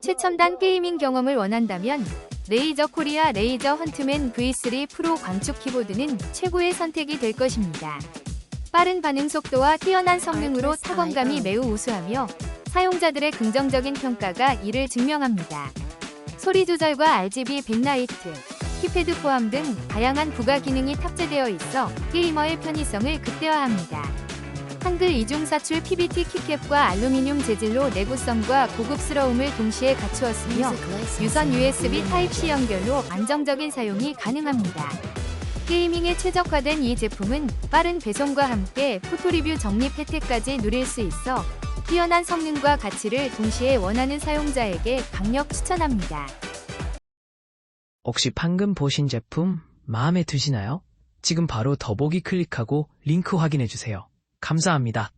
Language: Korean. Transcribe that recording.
최첨단 게이밍 경험을 원한다면 레이저 코리아 레이저 헌트맨 V3 프로 광축 키보드는 최고의 선택이 될 것입니다. 빠른 반응 속도와 뛰어난 성능으로 타건감이 매우 우수하며 사용자들의 긍정적인 평가가 이를 증명합니다. 소리 조절과 RGB 백라이트, 키패드 포함 등 다양한 부가 기능이 탑재되어 있어 게이머의 편의성을 극대화합니다. 한글 이중사출 PBT 키캡과 알루미늄 재질로 내구성과 고급스러움을 동시에 갖추었으며 유선 USB Type-C 연결로 안정적인 사용이 가능합니다. 게이밍에 최적화된 이 제품은 빠른 배송과 함께 포토리뷰 적립 혜택까지 누릴 수 있어 뛰어난 성능과 가치를 동시에 원하는 사용자에게 강력 추천합니다. 혹시 방금 보신 제품 마음에 드시나요? 지금 바로 더보기 클릭하고 링크 확인해 주세요. 감사합니다.